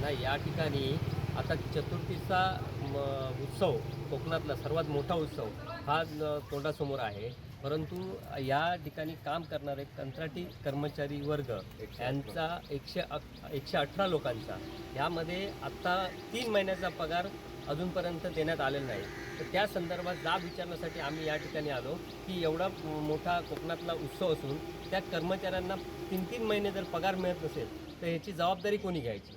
नाही या ठिकाणी आता चतुर्थीचा उत्सव कोकणातला सर्वात मोठा उत्सव हा तोंडासमोर आहे. परंतु या ठिकाणी काम करणारे कंत्राटी कर्मचारी वर्ग यांचा एकशे अक एकशे अठरा लोकांचा. यामध्ये आत्ता तीन महिन्याचा पगार अजूनपर्यंत देण्यात आलेला नाही. तर त्या संदर्भात जाब विचारण्यासाठी आम्ही या ठिकाणी आलो की एवढा मोठा कोकणातला उत्सव असून त्या कर्मचाऱ्यांना तीन तीन महिने जर पगार मिळत नसेल तर ह्याची जबाबदारी कोणी घ्यायची?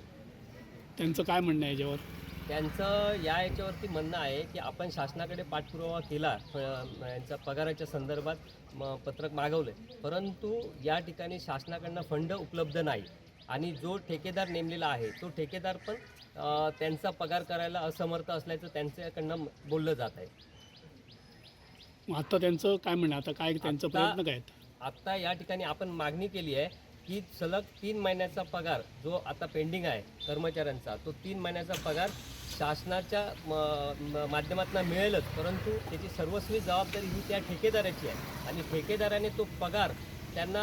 त्यांचं काय म्हणणं आहे याच्यावर? त्यांचं या याच्यावरती म्हणणं आहे की आपण शासनाकडे पाठपुरावा केला प- यांचा पगाराच्या संदर्भात म पत्रक मागवलं परंतु या ठिकाणी शासनाकडनं फंड उपलब्ध नाही. आणि जो ठेकेदार नेमलेला आहे तो ठेकेदार पण अ, त्यांचा पगार करायला असमर्थ असल्याचं त्यांच्याकडनं बोललं जात आहे. मग आता त्यांचं काय म्हणणं आहे? आता काय त्यांचं आता- प्रयत्न काय आहेत? आत्ता या ठिकाणी आपण मागणी केली आहे की सलग तीन महिन्याचा पगार जो आता पेंडिंग आहे कर्मचाऱ्यांचा तो तीन महिन्याचा पगार शासनाच्या माध्यमातून मिळेलच. परंतु त्याची सर्वस्वी जबाबदारी ही त्या ठेकेदाराची आहे. आणि ठेकेदाराने तो पगार त्यांना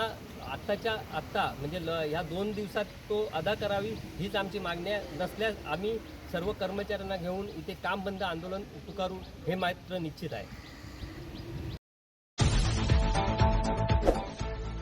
आत्ताच्या आत्ता म्हणजे ल ह्या दोन दिवसात तो अदा करावी हीच आमची मागणी आहे. नसल्यास आम्ही सर्व कर्मचाऱ्यांना घेऊन इथे काम बंद आंदोलन पुकारू हे मात्र निश्चित आहे.